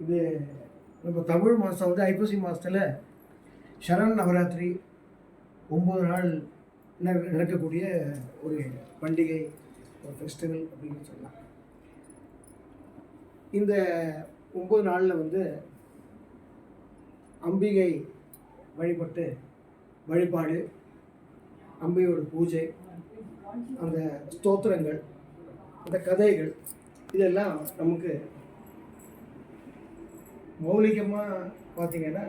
இது நம்ம தமிழ் மாதம் வந்து ஐப்பசி மாதத்தில் சரண் நவராத்திரி ஒம்பது நாள் நடக்கக்கூடிய ஒரு பண்டிகை ஒரு ஃபெஸ்டிவல் அப்படின்னு சொல்லலாம். இந்த ஒம்பது நாளில் வந்து அம்பிகை வழிபட்டு வழிபாடு அம்பையோட பூஜை அந்த ஸ்தோத்திரங்கள் அந்த கதைகள் இதெல்லாம் நமக்கு மௌலிகமாக பார்த்தீங்கன்னா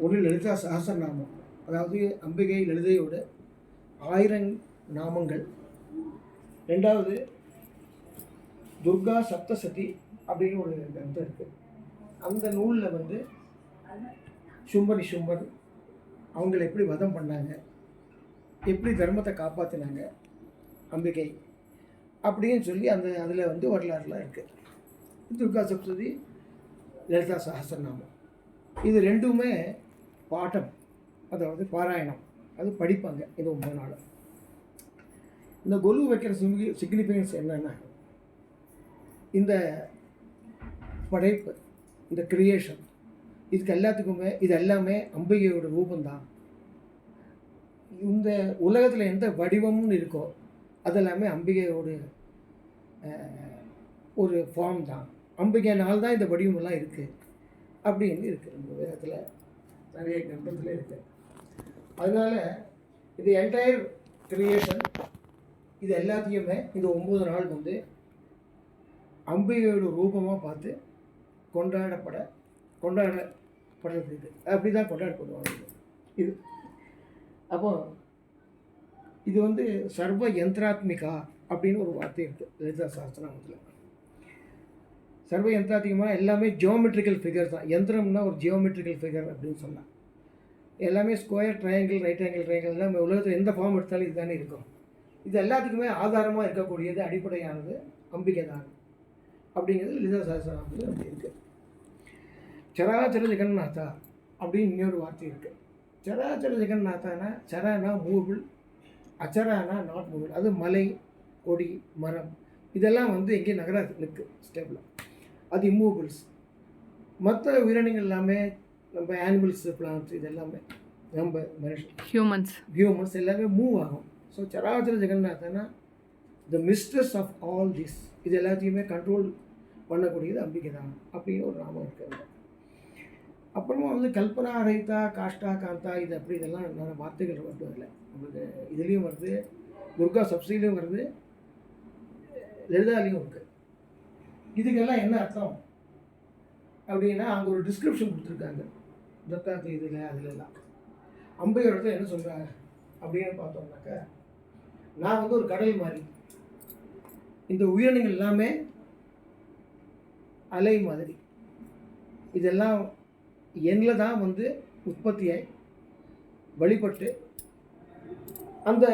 ஒரு லலிதா சஹஸ்ரநாமம் அதாவது அம்பிகை லலிதையோட ஆயிரம் நாமங்கள். ரெண்டாவது துர்கா சப்தசதி அப்படின்னு ஒரு கிரந்தம் இருக்குது அந்த நூலில் வந்து சும்பனி சும்பன் அவங்களை எப்படி வதம் பண்ணாங்க? எப்படி தர்மத்தை காப்பாற்றினாங்க அம்பிகை அப்படின்னு சொல்லி அந்த அதில் வந்து வரலாறுலாம் இருக்குது துர்கா சப்ததி லலிதா சஹஸ்ரநாமம் இது ரெண்டுமே பாட்டம் அதாவது பாராயணம். அது படிப்பாங்க இது ஒன்பது நாள். இந்த கொலு வைக்கிற சிங்கி சிக்னிஃபிகன்ஸ் என்னென்னா இந்த படைப்பு இந்த கிரியேஷன் இதுக்கு எல்லாத்துக்குமே இது எல்லாமே அம்பிகையோட ரூபந்தான் இந்த உலகத்தில் எந்த வடிவம்னு இருக்கோ அதெல்லாமே அம்பிகையோட ஒரு ஃபார்ம் தான். அம்பிகைனால தான் இந்த வடிவமெல்லாம் இருக்குது அப்படின்னு இருக்குது நம்ம வேதத்தில் நிறைய கிரந்தத்தில் இருக்குது அதனால் இது என்டையர் கிரியேஷன் இது எல்லாத்தையுமே இந்த ஒம்பது நாள் வந்து அம்பிகையோட ரூபமாக பார்த்து கொண்டாடப்பட கொண்டாடப்படுறது இது அப்படி தான் கொண்டாடப்படுவாங்க. இது. அப்போ இது வந்து சர்வ யந்திராத்மிகா அப்படின்னு ஒரு வார்த்தை இருக்குது லலிதா சாஸ்திரத்தில் சர்வ யந்திராத்மிகமாக எல்லாமே ஜியோமெட்ரிக்கல் ஃபிகர் தான். யந்திரம்னா ஒரு ஜியோமெட்ரிக்கல் ஃபிகர் அப்படின்னு சொன்னான். எல்லாமே square triangle right angle triangle நம்ம உலகத்தில் எந்த ஃபார்ம் எடுத்தாலும் இதுதானே இருக்கும். இது எல்லாத்துக்குமே ஆதாரமாக இருக்கக்கூடியது அடிப்படையானது அம்பிகை தான் அப்படிங்கிறது லிதா சாஸ்திரம் அப்படி இருக்குது சராச்சர ஜெகநாதா அப்படின்னு இன்னொரு வார்த்தை இருக்குது சராச்சர ஜெகநாதானா சரானா மூவபிள் அச்சரானா நாட் மூவபிள் அது மலை கொடி மரம். இதெல்லாம் வந்து எங்கேயும் நகராது இருக்குது ஸ்டேபிளாக அது இம்மூவபிள்ஸ் மற்ற உயிரினங்கள் எல்லாமே நம்ம ஆனிமல்ஸ் பிளான்ஸ் இது எல்லாமே நம்ம மனுஷன். ஹியூமன்ஸ் ஹியூமன்ஸ் எல்லாமே மூவ் ஆகும். ஸோ சராச்சர ஜெகநாதனா the mistress of all this இது எல்லாத்தையுமே கண்ட்ரோல் பண்ணக்கூடியது அம்பிகை தான் அப்படின்னு ஒரு நாமம் இருக்குது அப்புறமா வந்து கல்பனா ரஹிதா காஷ்டா காந்தா இது அப்படி இதெல்லாம் நிறைய வார்த்தைகள் வருது அதில். உங்களுக்கு இதுலேயும் வருது துர்கா சப்சிலையும் வருது லலிதாலையும் இருக்குது இதுக்கெல்லாம் என்ன அர்த்தம்? அப்படின்னா அங்கே ஒரு டிஸ்கிரிப்ஷன் கொடுத்துருக்காங்க. தத்தாத்து இதில் அதுலலாம். அம்பையோட இடத்துல என்ன சொல்கிறாங்க அப்படின்னு பார்த்தோம்னாக்க நான் வந்து ஒரு கடல் மாதிரி. இந்த உயிரினங்கள் எல்லாமே அலை மாதிரி. இதெல்லாம் என்னில் தான் வந்து உற்பத்தியாய் வழிபட்டு அந்த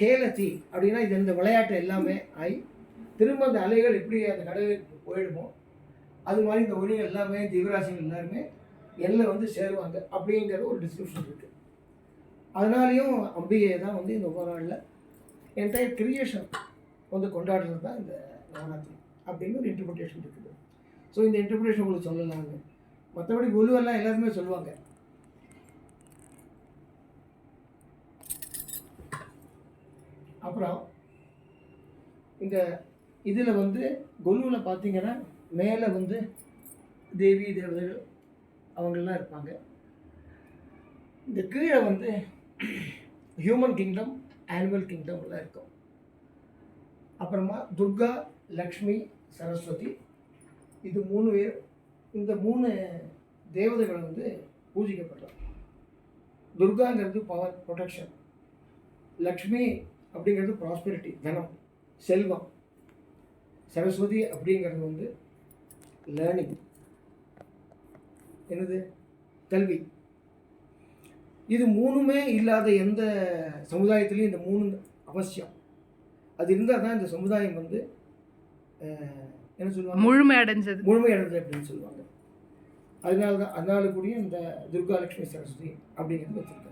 கேலத்தி அப்படின்னா இது இந்த விளையாட்டு எல்லாமே ஆகி திரும்ப அந்த அலைகள் எப்படி அந்த கடலுக்கு போயிடுமோ அது மாதிரி இந்த ஒளிகள் எல்லாமே ஜீவராசிகள் எல்லாருமே எல்லை வந்து சேருவாங்க அப்படிங்கிற ஒரு டிஸ்கிரிப்ஷன் இருக்குது அதனாலேயும் அம்பிகையை தான் வந்து இந்த ஒவ்வொரு நாளில் என்டையர் கிரியேஷன் வந்து கொண்டாடுறது தான் இந்த நவராத்திரி அப்படின்னு ஒரு இன்டர்பிரிட்டேஷன் இருக்குது. ஸோ இந்த இன்டர்பிரிட்டேஷன் உங்களுக்கு சொல்லலாங்க மற்றபடி குழுவெல்லாம் எல்லாருமே சொல்லுவாங்க. அப்புறம் இந்த இதில் வந்து கொலுவில் பார்த்தீங்கன்னா மேலே வந்து தேவி தேவதைகள் அவங்கெல்லாம் இருப்பாங்க. இந்த கீழே வந்து ஹியூமன் கிங்டம் ஆனிமல் கிங்டம்லாம் இருக்கும். அப்புறமா துர்கா லக்ஷ்மி சரஸ்வதி இது மூணு பேர் இந்த மூணு தேவதைகள் வந்து பூஜிக்கப்படுறாங்க. துர்காங்கிறது பவர் ப்ரொடெக்ஷன் லக்ஷ்மி அப்படிங்கிறது ப்ராஸ்பெரிட்டி தனம் செல்வம். சரஸ்வதி அப்படிங்கிறது வந்து லேர்னிங் என்னது? கல்வி. இது மூணுமே இல்லாத எந்த சமுதாயத்துலேயும் இந்த மூணு அவசியம். அது இருந்தால் தான் இந்த சமுதாயம் வந்து என்ன சொல்லுவாங்க? முழுமை அடைஞ்சது. முழுமையடைந்தது அப்படின்னு சொல்லுவாங்க. அதனால தான் அதனால கூடிய இந்த துர்கா லட்சுமி சரஸ்வதி அப்படிங்கிறது வச்சுருக்காங்க.